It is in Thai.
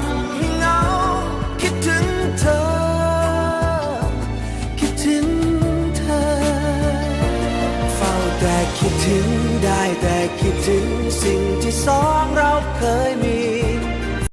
ำให้เหงา คิดถึงเธอ คิดถึงเธอ เฝ้าแต่คิดถึงได้แต่คิดถึงสิ่งที่สองเราเคยมี